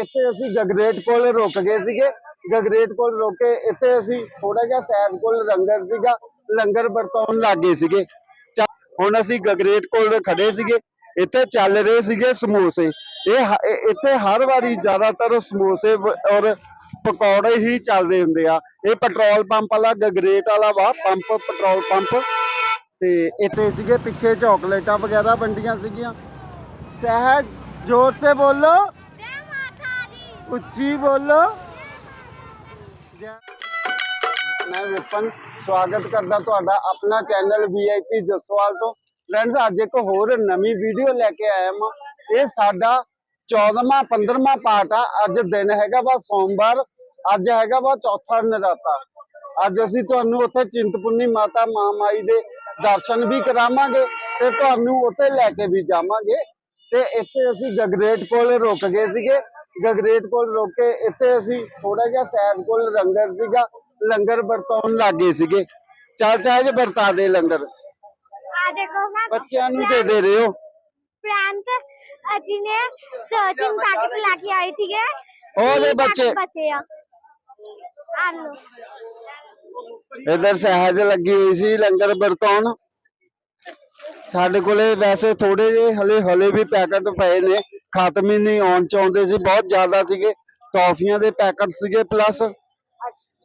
ਇੱਥੇ ਅਸੀਂ ਗਗਰੇਟ ਕੋਲ ਰੁਕ ਗਏ ਸੀਗੇ। ਗਗਰੇਟ ਕੋਲ ਰੁਕ ਕੇ ਇੱਥੇ ਅਸੀਂ ਥੋੜਾ ਜਿਹਾ ਸੈਦ ਕੋਲ ਲੰਗਰ ਸੀਗਾ। ਲੰਗਰ ਵਰਤਾਉਣ ਲੱਗੇ ਸੀਗੇ। ਹੁਣ ਅਸੀਂ ਗਗਰੇਟ ਕੋਲ ਖੜੇ ਸੀਗੇ। ਇੱਥੇ ਚੱਲ ਰਹੇ ਸੀਗੇ ਸਮੋਸੇ। ਇਹ ਇੱਥੇ ਹਰ ਵਾਰੀ ਜ਼ਿਆਦਾਤਰ ਸਮੋਸੇ ਔਰ ਪਕੌੜੇ ਹੀ ਚੱਲਦੇ ਹੁੰਦੇ ਆ। ਇਹ ਪੈਟਰੋਲ ਪੰਪ ਵਾਲਾ ਗਗਰੇਟ ਵਾਲਾ ਵਾ, ਪੰਪ, ਪੈਟਰੋਲ ਪੰਪ। ਤੇ ਇੱਥੇ ਸੀਗੇ, ਪਿੱਛੇ ਚਾਕਲੇਟਾਂ ਵਗੈਰਾ ਵੰਡੀਆਂ ਸੀਗੀਆਂ। ਸਹਿਜ, ਜ਼ੋਰ ਸੇ ਬੋਲੋ। ਉੱਚੀ ਬੋਲੋ। ਮੈਂ ਵਿਪਨ ਸਵਾਗਤ ਕਰਦਾ ਤੁਹਾਡਾ ਆਪਣਾ ਚੈਨਲ ਵੀਆਈਪੀ ਜਸਵਾਲ ਤੋਂ। ਫਰੈਂਡਸ ਅੱਜ ਇੱਕ ਹੋਰ ਨਵੀਂ ਵੀਡੀਓ ਲੈ ਕੇ ਆਇਆ ਹਾਂ ਇਹ ਸਾਡਾ 14ਵਾਂ 15ਵਾਂ ਪਾਰਟ ਆ। ਅੱਜ ਦਿਨ ਹੈਗਾ ਵਾ ਸੋਮਵਾਰ, ਅੱਜ ਹੈਗਾ ਵਾ ਚੌਥਾ ਨਰਾਤਾ। ਅੱਜ ਅਸੀਂ ਤੁਹਾਨੂੰ ਉੱਥੇ ਚਿੰਤਪੁਰਨੀ ਮਾਤਾ ਮਾਮਾਈ ਦੇ ਦਰਸ਼ਨ ਵੀ ਕਰਾਵਾਂਗੇ ਤੇ ਤੁਹਾਨੂੰ ਉੱਥੇ ਲੈ ਕੇ ਵੀ ਜਾਵਾਂਗੇ। ਤੇ ਇੱਥੇ ਅਸੀਂ ਜਗਰੇਟ ਕੋਲ ਰੁਕ ਗਏ ਸੀਗੇ। ਗਗਰੇਟ ਕੋਲ ਰੁਕ ਕੇ ਇੱਥੇ ਅਸੀਂ ਥੋੜਾ ਜਿਹਾ ਸੈਦ ਕੋਲ ਲੰਗਰ ਸੀਗਾ ਲੰਗਰ ਵਰਤਾਉਣ ਲੱਗੇ ਸੀਗੇ। ਚੱਲ ਸਹਿਜ ਵਰਤਾ ਦੇ ਲੰਗਰ। ਆ ਦੇਖੋ ਮੈਂ ਬੱਚਿਆਂ ਨੂੰ ਦੇ ਦੇ ਰਹੇ ਹੋ। ਪ੍ਰਾਂਤ ਅਜੀ ਨੇ ਦੋ ਤਿੰਨ ਪੈਕਟ ਲਾ ਕੇ ਆਈ ਸੀਗੇ ਉਹਦੇ ਵੀਹ ਬੱਚੇ। ਪੈਕਟ ਬਚੇ ਆ। ਆ ਲੋ ਇਧਰ ਸਹਿਜ ਲੱਗੀ ਹੋਈ ਸੀ ਲੰਗਰ ਵਰਤਾਉਣ। ਸਾਡੇ ਕੋਲੇ ਵੈਸੇ ਥੋੜੇ ਜਿਹੇ ਹਲੇ ਖਤਮ ਹੀ ਨਹੀਂ ਆਉਣ ਚਾਹੁੰਦੇ ਸੀ, ਬਹੁਤ ਜ਼ਿਆਦਾ ਸੀਗੇ। ਟੌਫੀਆਂ ਦੇ ਪੈਕਟ ਸੀਗੇ ਪਲੱਸ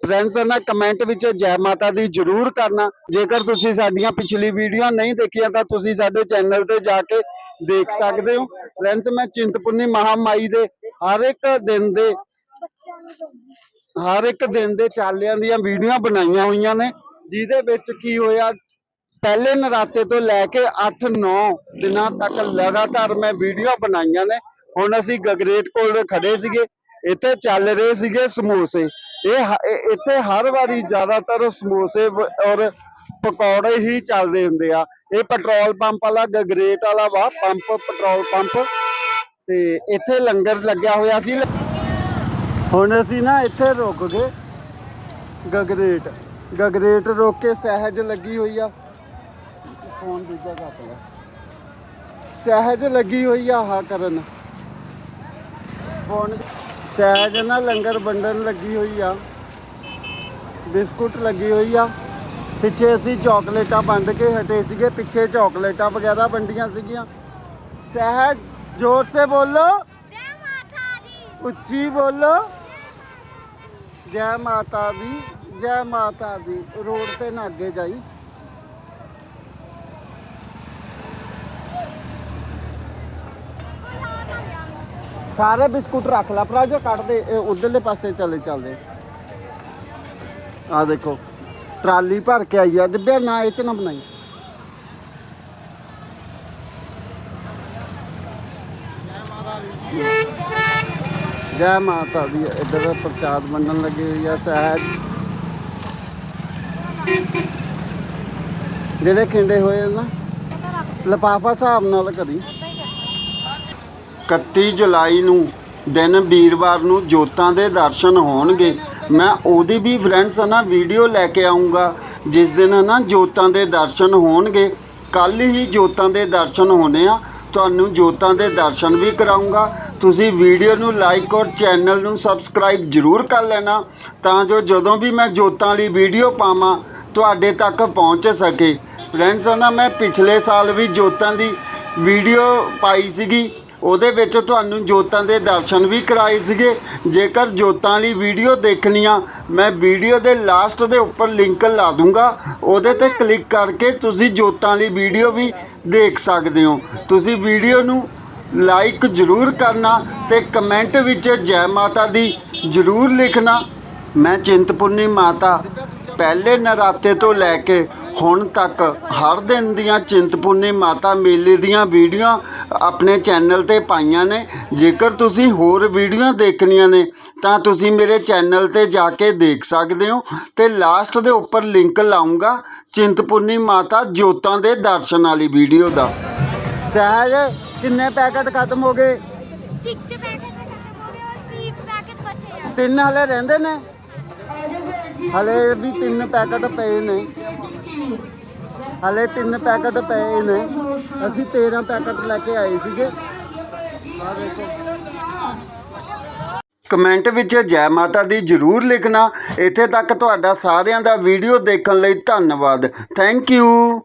ਫਰੈਂਡਸ ਨਾ ਕਮੈਂਟ ਵਿੱਚ ਜੈ ਮਾਤਾ ਦੀ ਜਰੂਰ ਕਰਨਾ। ਜੇਕਰ ਤੁਸੀਂ ਸਾਡੀਆਂ ਪਿਛਲੀ ਵੀਡੀਓ ਨਹੀਂ ਦੇਖੀਆਂ, ਤਾਂ ਤੁਸੀਂ ਸਾਡੇ ਚੈਨਲ ਤੇ ਜਾ ਕੇ ਦੇਖ ਸਕਦੇ ਹੋ। ਫਰੈਂਡਸ ਮੈਂ ਚਿੰਤਪੁਰਨੀ ਮਹਾਮਾਈ ਦੇ ਹਰ ਇੱਕ ਦਿਨ ਦੇ ਹਰ ਇੱਕ ਦਿਨ ਦੇ ਚਾਲਿਆਂ ਦੀਆਂ ਵੀਡੀਓ ਬਣਾਈਆਂ ਹੋਈਆਂ ਨੇ, ਜਿਹਦੇ ਵਿੱਚ ਕੀ ਹੋਇਆ ਪਹਿਲੇ ਨਰਾਤੇ ਤੋਂ ਲੈ ਕੇ 8-9 ਦਿਨਾਂ ਤੱਕ ਲਗਾਤਾਰ ਮੈਂ ਵੀਡੀਓ ਬਣਾਈਆਂ ਨੇ। ਹੁਣ ਅਸੀਂ ਗਗਰੇਟ ਕੋਲ ਖੜੇ ਸੀਗੇ, ਇੱਥੇ ਚੱਲ ਰਹੇ ਸੀਗੇ ਸਮੋਸੇ। ਇਹ ਇੱਥੇ ਹਰ ਵਾਰੀ ਜ਼ਿਆਦਾਤਰ ਸਮੋਸੇ ਔਰ ਪਕੌੜੇ ਹੀ ਚੱਲਦੇ ਹੁੰਦੇ ਆ। ਇਹ ਪੈਟਰੋਲ ਪੰਪ ਵਾਲਾ, ਗਗਰੇਟ ਵਾਲਾ ਵਾ, ਪੰਪ, ਪੈਟਰੋਲ ਪੰਪ। ਤੇ ਇੱਥੇ ਲੰਗਰ ਲੱਗਿਆ ਹੋਇਆ ਸੀ। ਹੁਣ ਅਸੀਂ ਨਾ ਇੱਥੇ ਰੁਕ ਗਏ। ਗਗਰੇਟ। ਗਗਰੇਟ ਰੋਕ ਕੇ ਸਹਿਜ ਲੱਗੀ ਹੋਈ ਆ। ਫੋਨ ਦੂਜਾ ਕੱਟ ਲੈ ਸਹਿਜ ਲੱਗੀ ਹੋਈ ਆ ਆਹ ਕਰਨ। ਫੋਨ ਸਹਿਜ ਨਾ ਲੰਗਰ ਵੰਡਣ ਲੱਗੀ ਹੋਈ ਆ। ਬਿਸਕੁਟ ਲੱਗੀ ਹੋਈ ਆ। ਪਿੱਛੇ ਅਸੀਂ ਚਾਕਲੇਟਾਂ ਵੰਡ ਕੇ ਹਟੇ ਸੀਗੇ ਪਿੱਛੇ ਚਾਕਲੇਟਾਂ ਵਗੈਰਾ ਵੰਡੀਆਂ ਸੀਗੀਆਂ। ਸਹਿਜ ਜ਼ੋਰ ਸੇ ਬੋਲੋ। ਉੱਚੀ ਬੋਲੋ। ਜੈ ਮਾਤਾ ਦੀ ਜੈ ਮਾਤਾ ਦੀ। ਰੋਡ ਤੇ ਨਾ ਅੱਗੇ ਜਾਈ। ਸਾਰੇ ਬਿਸਕੁਟ ਰੱਖ ਲੈ ਭਰਾ, ਜੋ ਕੱਢਦੇ ਉਧਰਲੇ ਪਾਸੇ ਚਲੇ ਚੱਲਦੇ। ਆ ਦੇਖੋ, ਟਰਾਲੀ ਭਰ ਕੇ ਆਈ ਆ ਦਿੱਬਿਆ ਨਾ ਇਹ ਚ ਨਾ ਬਣਾਈ। ਜੈ ਮਾਤਾ ਦੀ, ਇੱਧਰ ਪ੍ਰਚਾਰ ਮੰਨਣ ਲੱਗੇ ਹੋਈ ਆ, ਸਹਿਜ। ਜਿਹੜੇ ਖਿੰਡੇ ਹੋਏ ਨਾ, ਲਫਾਫਾ ਹਿਸਾਬ ਨਾਲ ਕਰੀ। 31 ਜੁਲਾਈ ਨੂੰ ਦਿਨ ਵੀਰਵਾਰ ਨੂੰ ਜੋਤਾਂ ਦੇ ਦਰਸ਼ਨ ਹੋਣਗੇ। ਮੈਂ ਉਹਦੀ ਵੀ ਫਰੈਂਡਸ ਨਾ ਵੀਡੀਓ ਲੈ ਕੇ ਆਉਂਗਾ ਜਿਸ ਦਿਨ ਨਾ ਜੋਤਾਂ ਦੇ ਦਰਸ਼ਨ ਹੋਣਗੇ। ਕੱਲ ਹੀ ਜੋਤਾਂ ਦੇ ਦਰਸ਼ਨ ਹੋਣੇ ਆ। ਤੁਹਾਨੂੰ ਜੋਤਾਂ ਦੇ ਦਰਸ਼ਨ ਵੀ ਕਰਾਉਂਗਾ ਤੁਸੀਂ ਵੀਡੀਓ ਨੂੰ ਲਾਈਕ ਔਰ ਚੈਨਲ ਨੂੰ ਸਬਸਕ੍ਰਾਈਬ ਜ਼ਰੂਰ ਕਰ ਲੈਣਾ, ਤਾਂ ਜੋ ਜਦੋਂ ਵੀ ਮੈਂ ਜੋਤਾਂ ਵਾਲੀ ਵੀਡੀਓ ਪਾਵਾਂ, ਤੁਹਾਡੇ ਤੱਕ ਪਹੁੰਚ ਸਕੇ। ਫਰੈਂਡਸ ਨਾ ਮੈਂ ਪਿਛਲੇ ਸਾਲ ਵੀ ਜੋਤਾਂ ਦੀ ਵੀਡੀਓ ਪਾਈ ਸੀਗੀ। ਉਹਦੇ ਵਿੱਚ ਤੁਹਾਨੂੰ ਜੋਤਾਂ ਦੇ ਦਰਸ਼ਨ ਵੀ ਕਰਾਏ ਸੀਗੇ। ਜੇਕਰ ਜੋਤਾਂ ਵਾਲੀ ਵੀਡੀਓ ਦੇਖਣੀ ਆ ਮੈਂ ਵੀਡੀਓ ਦੇ ਲਾਸਟ ਦੇ ਉੱਪਰ ਲਿੰਕ ਲਾ ਦੂੰਗਾ। ਉਹਦੇ ਤੇ ਕਲਿੱਕ ਕਰਕੇ ਤੁਸੀਂ ਜੋਤਾਂ ਵਾਲੀ ਵੀਡੀਓ ਵੀ ਦੇਖ ਸਕਦੇ ਹੋ। ਤੁਸੀਂ ਵੀਡੀਓ ਨੂੰ ਲਾਈਕ ਜ਼ਰੂਰ ਕਰਨਾ ਤੇ ਕਮੈਂਟ ਵਿੱਚ ਜੈ ਮਾਤਾ ਦੀ ਜ਼ਰੂਰ ਲਿਖਣਾ। ਮੈਂ ਚਿੰਤਪੁਰਨੀ ਮਾਤਾ, ਪਹਿਲੇ ਨਰਾਤੇ ਤੋਂ ਲੈ ਕੇ ਹੁਣ ਤੱਕ ਹਰ ਦਿਨ ਦੀਆਂ ਚਿੰਤਪੁਰਨੀ ਮਾਤਾ ਮੇਲੇ ਦੀਆਂ ਵੀਡੀਓ ਆਪਣੇ ਚੈਨਲ ਤੇ ਪਾਈਆਂ ਨੇ। ਜੇਕਰ ਤੁਸੀਂ ਹੋਰ ਵੀਡੀਓ ਦੇਖਣੀਆਂ ਨੇ ਤਾਂ ਤੁਸੀਂ ਮੇਰੇ ਚੈਨਲ ਤੇ ਜਾ ਕੇ ਦੇਖ ਸਕਦੇ ਹੋ ਤੇ ਲਾਸਟ ਦੇ ਉੱਪਰ ਲਿੰਕ ਲਾਉਂਗਾ ਚਿੰਤਪੁਰਨੀ ਮਾਤਾ ਜੋਤਾਂ ਦੇ ਦਰਸ਼ਨ ਵਾਲੀ ਵੀਡੀਓ ਦਾ। ਸਹਿਜ ਕਿੰਨੇ ਪੈਕਟ ਖਤਮ ਹੋ ਗਏ? ਚਿਕਟ ਪੈਕਟ ਖਤਮ ਹੋ ਗਏ ਔਰ ਸਵੀਟ ਪੈਕਟ ਬਚੇ ਆ। ਤਿੰਨ ਹਲੇ ਰਹਿੰਦੇ ਨੇ? ਹਲੇ ਵੀ ਤਿੰਨ ਪੈਕਟ ਪਏ ਨੇ। ਹਲੇ ਤਿੰਨ ਪੈਕਟ ਪਏ ਨੇ। ਅਸੀਂ 13 ਪੈਕਟ ਲੈ ਕੇ ਆਏ ਸੀਗੇ। ਆ ਦੇਖੋ ਕਮੈਂਟ ਵਿੱਚ ਜੈ ਮਾਤਾ ਦੀ ਜਰੂਰ ਲਿਖਣਾ। ਇੱਥੇ ਤੱਕ ਤੁਹਾਡਾ ਸਾਰਿਆਂ ਦਾ ਵੀਡੀਓ ਦੇਖਣ ਲਈ ਧੰਨਵਾਦ। Thank you.